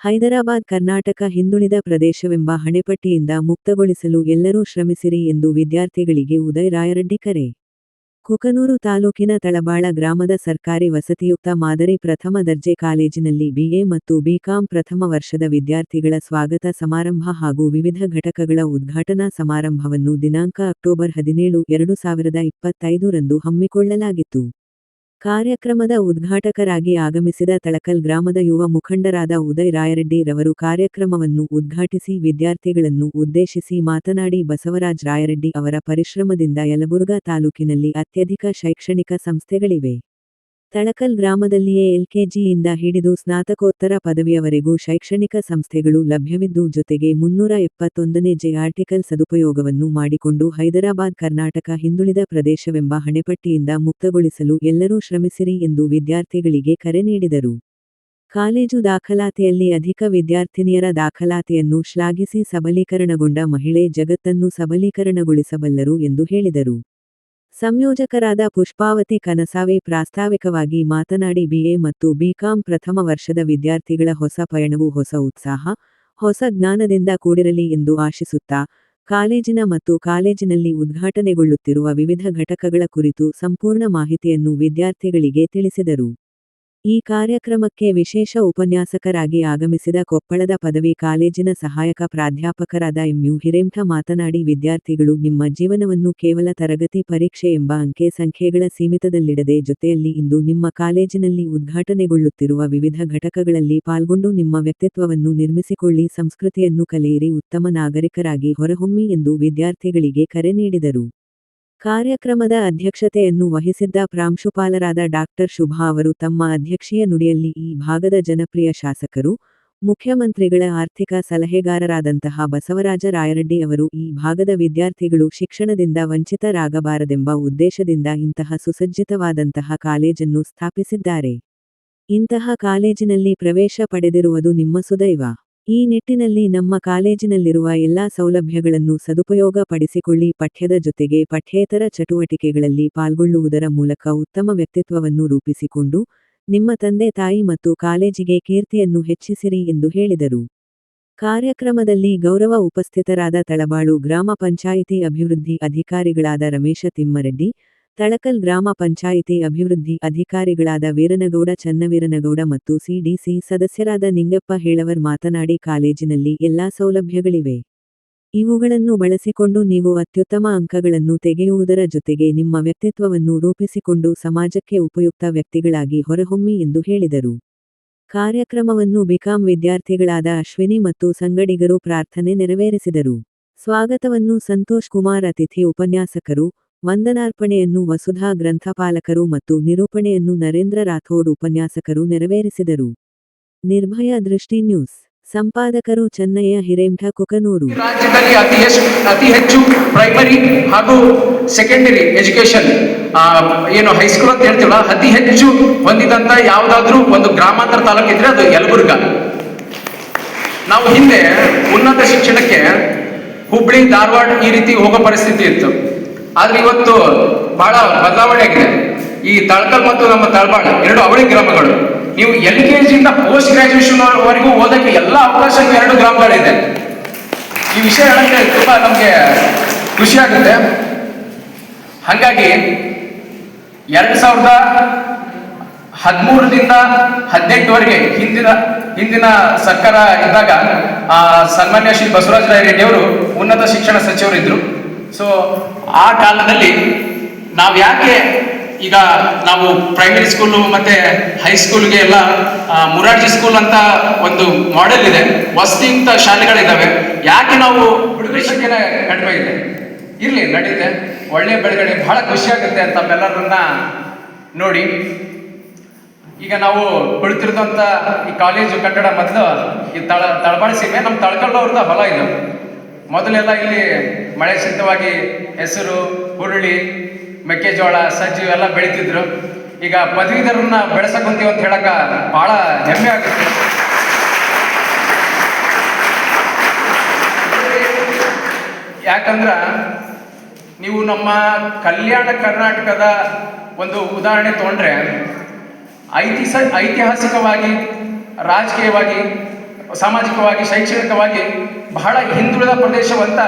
ಹೈದರಾಬಾದ್, ಕರ್ನಾಟಕ ಹಿಂದುಳಿದ ಪ್ರದೇಶವೆಂಬ ಹಣೆಪಟ್ಟಿಯಿಂದ ಮುಕ್ತಗೊಳಿಸಲು ಎಲ್ಲರೂ ಶ್ರಮಿಸಿರಿ ಎಂದು ವಿದ್ಯಾರ್ಥಿಗಳಿಗೆ ಉದಯ್ ರಾಯರೆಡ್ಡಿ ಕರೆ. ಕುಕನೂರು ತಾಲೂಕಿನ ತಳಬಾಳ ಗ್ರಾಮದ ಸರ್ಕಾರಿ ವಸತಿಯುಕ್ತ ಮಾದರಿ ಪ್ರಥಮ ದರ್ಜೆ ಕಾಲೇಜಿನಲ್ಲಿ ಬಿಎ ಮತ್ತು ಬಿಕಾಂ ಪ್ರಥಮ ವರ್ಷದ ವಿದ್ಯಾರ್ಥಿಗಳ ಸ್ವಾಗತ ಸಮಾರಂಭ ಹಾಗೂ ವಿವಿಧ ಘಟಕಗಳ ಉದ್ಘಾಟನಾ ಸಮಾರಂಭವನ್ನು ದಿನಾಂಕ ಅಕ್ಟೋಬರ್ ಹದಿನೇಳು, ಎರಡು ಸಾವಿರದ ಇಪ್ಪತ್ತೈದು ರಂದು ಹಮ್ಮಿಕೊಳ್ಳಲಾಗಿತ್ತು. ಕಾರ್ಯಕ್ರಮದ ಉದ್ಘಾಟಕರಾಗಿ ಆಗಮಿಸಿದ ತಳಕಲ್ ಗ್ರಾಮದ ಯುವ ಮುಖಂಡರಾದ ಉದಯ್ ರಾಯರೆಡ್ಡಿ ರವರು ಕಾರ್ಯಕ್ರಮವನ್ನು ಉದ್ಘಾಟಿಸಿ ವಿದ್ಯಾರ್ಥಿಗಳನ್ನು ಉದ್ದೇಶಿಸಿ ಮಾತನಾಡಿ ಬಸವರಾಜ್ ರಾಯರೆಡ್ಡಿ ಅವರ ಪರಿಶ್ರಮದಿಂದ ಯಲಬುರ್ಗಾ ತಾಲೂಕಿನಲ್ಲಿ ಅತ್ಯಧಿಕ ಶೈಕ್ಷಣಿಕ ಸಂಸ್ಥೆಗಳಿವೆ. ತಳಕಲ್ ಗ್ರಾಮದಲ್ಲಿಯೇ ಎಲ್ಕೆಜಿಯಿಂದ ಹಿಡಿದು ಸ್ನಾತಕೋತ್ತರ ಪದವಿಯವರೆಗೂ ಶೈಕ್ಷಣಿಕ ಸಂಸ್ಥೆಗಳು ಲಭ್ಯವಿದ್ದು ಜೊತೆಗೆ ಮುನ್ನೂರ ಎಪ್ಪತ್ತೊಂದನೇ ಜೆ ಆರ್ಟಿಕಲ್ ಸದುಪಯೋಗವನ್ನು ಮಾಡಿಕೊಂಡು ಹೈದರಾಬಾದ್, ಕರ್ನಾಟಕ ಹಿಂದುಳಿದ ಪ್ರದೇಶವೆಂಬ ಹಣೆಪಟ್ಟಿಯಿಂದ ಮುಕ್ತಗೊಳಿಸಲು ಎಲ್ಲರೂ ಶ್ರಮಿಸಿರಿ ಎಂದು ವಿದ್ಯಾರ್ಥಿಗಳಿಗೆ ಕರೆ ನೀಡಿದರು. ಕಾಲೇಜು ದಾಖಲಾತಿಯಲ್ಲಿ ಅಧಿಕ ವಿದ್ಯಾರ್ಥಿನಿಯರ ದಾಖಲಾತಿಯನ್ನು ಶ್ಲಾಘಿಸಿ ಸಬಲೀಕರಣಗೊಂಡ ಮಹಿಳೆ ಜಗತ್ತನ್ನು ಸಬಲೀಕರಣಗೊಳಿಸಬಲ್ಲರು ಎಂದು ಹೇಳಿದರು. ಸಂಯೋಜಕರಾದ ಪುಷ್ಪಾವತಿ ಕನಸಾವಿ ಪ್ರಾಸ್ತಾವಿಕವಾಗಿ ಮಾತನಾಡಿ ಬಿಎ ಮತ್ತು ಬಿಕಾಂ ಪ್ರಥಮ ವರ್ಷದ ವಿದ್ಯಾರ್ಥಿಗಳ ಹೊಸ ಪಯಣವು ಹೊಸ ಉತ್ಸಾಹ, ಹೊಸ ಜ್ಞಾನದಿಂದ ಕೂಡಿರಲಿ ಎಂದು ಆಶಿಸುತ್ತಾ, ಕಾಲೇಜಿನ ಮತ್ತು ಕಾಲೇಜಿನಲ್ಲಿ ಉದ್ಘಾಟನೆಗೊಳ್ಳುತ್ತಿರುವ ವಿವಿಧ ಘಟಕಗಳ ಕುರಿತು ಸಂಪೂರ್ಣ ಮಾಹಿತಿಯನ್ನು ವಿದ್ಯಾರ್ಥಿಗಳಿಗೆ ತಿಳಿಸಿದರು. ಈ ಕಾರ್ಯಕ್ರಮಕ್ಕೆ ವಿಶೇಷ ಉಪನ್ಯಾಸಕರಾಗಿ ಆಗಮಿಸಿದ ಕೊಪ್ಪಳದ ಪದವಿ ಕಾಲೇಜಿನ ಸಹಾಯಕ ಪ್ರಾಧ್ಯಾಪಕರಾದ ಎಂಯು ಹಿರೇಂಠ ಮಾತನಾಡಿ, ವಿದ್ಯಾರ್ಥಿಗಳು ನಿಮ್ಮ ಜೀವನವನ್ನು ಕೇವಲ ತರಗತಿ ಪರೀಕ್ಷೆ ಎಂಬ ಅಂಕೆ ಸಂಖ್ಯೆಗಳ ಸೀಮಿತದಲ್ಲಿಡದೆ ಜೊತೆಯಲ್ಲಿ ಇಂದು ನಿಮ್ಮ ಕಾಲೇಜಿನಲ್ಲಿ ಉದ್ಘಾಟನೆಗೊಳ್ಳುತ್ತಿರುವ ವಿವಿಧ ಘಟಕಗಳಲ್ಲಿ ಪಾಲ್ಗೊಂಡು ನಿಮ್ಮ ವ್ಯಕ್ತಿತ್ವವನ್ನು ನಿರ್ಮಿಸಿಕೊಳ್ಳಿ, ಸಂಸ್ಕೃತಿಯನ್ನು ಕಲಿಯಿರಿ, ಉತ್ತಮ ನಾಗರಿಕರಾಗಿ ಹೊರಹೊಮ್ಮಿ ಎಂದು ವಿದ್ಯಾರ್ಥಿಗಳಿಗೆ ಕರೆ ನೀಡಿದರು. ಕಾರ್ಯಕ್ರಮದ ಅಧ್ಯಕ್ಷತೆಯನ್ನು ವಹಿಸಿದ್ದ ಪ್ರಾಂಶುಪಾಲರಾದ ಡಾಕ್ಟರ್ ಶುಭಾ ಅವರು ತಮ್ಮ ಅಧ್ಯಕ್ಷೀಯ ನುಡಿಯಲ್ಲಿ ಈ ಭಾಗದ ಜನಪ್ರಿಯ ಶಾಸಕರು, ಮುಖ್ಯಮಂತ್ರಿಗಳ ಆರ್ಥಿಕ ಸಲಹೆಗಾರರಾದಂತಹ ಬಸವರಾಜ ರಾಯರೆಡ್ಡಿ ಅವರು ಈ ಭಾಗದ ವಿದ್ಯಾರ್ಥಿಗಳು ಶಿಕ್ಷಣದಿಂದ ವಂಚಿತರಾಗಬಾರದೆಂಬ ಉದ್ದೇಶದಿಂದ ಇಂತಹ ಸುಸಜ್ಜಿತವಾದಂತಹ ಕಾಲೇಜನ್ನು ಸ್ಥಾಪಿಸಿದ್ದಾರೆ. ಇಂತಹ ಕಾಲೇಜಿನಲ್ಲಿ ಪ್ರವೇಶ ಪಡೆದಿರುವುದು ನಿಮ್ಮ ಸುದೈವ. ಈ ನಿಟ್ಟಿನಲ್ಲಿ ನಮ್ಮ ಕಾಲೇಜಿನಲ್ಲಿರುವ ಎಲ್ಲಾ ಸೌಲಭ್ಯಗಳನ್ನು ಸದುಪಯೋಗ ಪಡಿಸಿಕೊಳ್ಳಿ ಪಠ್ಯದ ಜೊತೆಗೆ ಪಠ್ಯೇತರ ಚಟುವಟಿಕೆಗಳಲ್ಲಿ ಪಾಲ್ಗೊಳ್ಳುವುದರ ಮೂಲಕ ಉತ್ತಮ ವ್ಯಕ್ತಿತ್ವವನ್ನು ರೂಪಿಸಿಕೊಂಡು, ನಿಮ್ಮ ತಂದೆ, ತಾಯಿ ಮತ್ತು ಕಾಲೇಜಿಗೆ ಕೀರ್ತಿಯನ್ನು ಹೆಚ್ಚಿಸಿರಿ ಎಂದು ಹೇಳಿದರು. ಕಾರ್ಯಕ್ರಮದಲ್ಲಿ ಗೌರವ ಉಪಸ್ಥಿತರಾದ ತಳಬಾಳು, ಗ್ರಾಮ ಪಂಚಾಯಿತಿ ಅಭಿವೃದ್ಧಿ ಅಧಿಕಾರಿಗಳಾದ ರಮೇಶ ತಿಮ್ಮರೆಡ್ಡಿ ತಳಕಲ್ ಗ್ರಾಮ ಪಂಚಾಯಿತಿ ಅಭಿವೃದ್ಧಿ ಅಧಿಕಾರಿಗಳಾದ ವೀರನಗೌಡ, ಚನ್ನವೀರನಗೌಡ ಮತ್ತು ಸಿಡಿಸಿ ಸದಸ್ಯರಾದ ನಿಂಗಪ್ಪ ಹೇಳವರ್ ಮಾತನಾಡಿ ಕಾಲೇಜಿನಲ್ಲಿ ಎಲ್ಲಾ ಸೌಲಭ್ಯಗಳಿವೆ. ಇವುಗಳನ್ನು ಬಳಸಿಕೊಂಡು ನೀವು ಅತ್ಯುತ್ತಮ ಅಂಕಗಳನ್ನು ತೆಗೆಯುವುದರ ಜೊತೆಗೆ ನಿಮ್ಮ ವ್ಯಕ್ತಿತ್ವವನ್ನು ರೂಪಿಸಿಕೊಂಡು ಸಮಾಜಕ್ಕೆ ಉಪಯುಕ್ತ ವ್ಯಕ್ತಿಗಳಾಗಿ ಹೊರಹೊಮ್ಮಿ ಎಂದು ಹೇಳಿದರು. ಕಾರ್ಯಕ್ರಮವನ್ನು ಬಿಕಾಂ ವಿದ್ಯಾರ್ಥಿಗಳಾದ ಅಶ್ವಿನಿ ಮತ್ತು ಸಂಗಡಿಗರು ಪ್ರಾರ್ಥನೆ ನೆರವೇರಿಸಿದರು. ಸ್ವಾಗತವನ್ನು ಸಂತೋಷ್ ಕುಮಾರ್ ಅತಿಥಿ ಉಪನ್ಯಾಸಕರು ವಂದನಾರ್ಪಣೆಯನ್ನು ವಸುಧಾ ಗ್ರಂಥಪಾಲಕರು ಮತ್ತು ನಿರೂಪಣೆಯನ್ನು ನರೇಂದ್ರ ರಾಥೋಡ್ ಉಪನ್ಯಾಸಕರು ನೆರವೇರಿಸಿದರು. ನಿರ್ಭಯ ದೃಷ್ಟಿ ನ್ಯೂಸ್. ಸಂಪಾದಕರು ಚೆನ್ನಯ್ಯ ಹಿರೇಂಠ ಕುಕನೂರು. ರಾಜ್ಯದಲ್ಲಿ ಅತಿ ಹೆಚ್ಚು ಅತಿ ಹೆಚ್ಚು ಪ್ರೈಮರಿ ಹಾಗೂ ಸೆಕೆಂಡರಿ ಎಜುಕೇಶನ್ ಏನು ಹೈಸ್ಕೂಲ್ ಅಂತ ಹೇಳ್ತೀವಲ್ಲ, ಅತಿ ಹೆಚ್ಚು ಹೊಂದಿದಂತ ಯಾವುದಾದ್ರೂ ಒಂದು ಗ್ರಾಮಾಂತರ ತಾಲೂಕು ಇದ್ರೆ ಅದು ಯಲಬುರ್ಗ. ನಾವು ಹಿಂದೆ ಉನ್ನತ ಶಿಕ್ಷಣಕ್ಕೆ ಹುಬ್ಳಿ, ಧಾರವಾಡ ಈ ರೀತಿ ಹೋಗೋ ಪರಿಸ್ಥಿತಿ ಇತ್ತು. ಆದ್ರೆ ಇವತ್ತು ಬಹಳ ಬದಲಾವಣೆ ಆಗಿದೆ. ಈ ತಳಕಲ್ ಮತ್ತು ನಮ್ಮ ತಳಬಾಳ ಎರಡು ಅವಳಿ ಗ್ರಾಮಗಳು. ನೀವು ಎಲ್ ಕೆ ಜಿಯಿಂದ ಪೋಸ್ಟ್ ಗ್ರಾಜುಯೇಷನ್ ವರೆಗೂ ಓದಕ್ಕೆ ಎಲ್ಲ ಅವಕಾಶ ಎರಡು ಗ್ರಾಮಗಳಿದೆ. ಈ ವಿಷಯ ಹೇಳಕ್ಕೆ ತುಂಬಾ ನಮಗೆ ಖುಷಿ ಆಗುತ್ತೆ. ಹಾಗಾಗಿ ಎರಡ್ ಸಾವಿರದ ಹದಿಮೂರರಿಂದ ಹದಿನೆಂಟುವರೆಗೆ ಹಿಂದಿನ ಹಿಂದಿನ ಸರ್ಕಾರ ಇದ್ದಾಗ ಆ, ಸನ್ಮಾನ್ಯ ಶ್ರೀ ಬಸವರಾಜ ರಾಯರೆಡ್ಡಿ ಅವರು ಉನ್ನತ ಶಿಕ್ಷಣ ಸಚಿವರಿದ್ರು ಸೊ ಆ ಕಾಲದಲ್ಲಿ ನಾವು ಯಾಕೆ ಈಗ ನಾವು ಪ್ರೈಮರಿ ಸ್ಕೂಲು ಮತ್ತೆ ಹೈಸ್ಕೂಲ್ಗೆ ಎಲ್ಲ ಮುರಾರ್ಜಿ ಸ್ಕೂಲ್ ಅಂತ ಒಂದು ಮಾಡೆಲ್ ಇದೆ. ವಸತಿಯುಕ್ತ ಶಾಲೆಗಳಿದ್ದಾವೆ ಯಾಕೆ ನಾವು ಹುಡುಗರ ಸಂಖ್ಯೆನ ಕಡಿಮೆ ಇದೆ ಇರಲಿ, ನಡೀತೆ. ಒಳ್ಳೆ ಬೆಳಗಡೆ ಬಹಳ ಖುಷಿಯಾಗುತ್ತೆ ಅಂತ ತಮ್ಮೆಲ್ಲರನ್ನ ನೋಡಿ. ಈಗ ನಾವು ಕುಳಿತಿರೋದಂತ ಈ ಕಾಲೇಜು ಕಟ್ಟಡ ಮೊದಲು ಈ ತಳ ತಳಬಾಳಿ ಸೀಮೆ ನಮ್ಮ ತಳ್ಕೊಂಡವ್ರದ ಹೊಲ ಇದು. ಮೊದಲೆಲ್ಲ ಇಲ್ಲಿ ಮಳೆ ಸಿದ್ಧವಾಗಿ ಹೆಸರು, ಹುರುಳಿ, ಮೆಕ್ಕೆಜೋಳ, ಸಜ್ಜು ಎಲ್ಲ ಬೆಳೀತಿದ್ರು. ಈಗ ಪದವೀಧರನ್ನ ಬೆಳೆಸಕ್ ಅಂತ ಹೇಳಕ ಬಹಳ ಹೆಮ್ಮೆ ಆಗುತ್ತೆ. ಯಾಕಂದ್ರ ನೀವು ನಮ್ಮ ಕಲ್ಯಾಣ ಕರ್ನಾಟಕದ ಒಂದು ಉದಾಹರಣೆ ತಗೊಂಡ್ರೆ ಐತಿಹಾಸ ಐತಿಹಾಸಿಕವಾಗಿ, ರಾಜಕೀಯವಾಗಿ, ಸಾಮಾಜಿಕವಾಗಿ, ಶೈಕ್ಷಣಿಕವಾಗಿ ಬಹಳ ಹಿಂದುಳಿದ ಪ್ರದೇಶವಂತ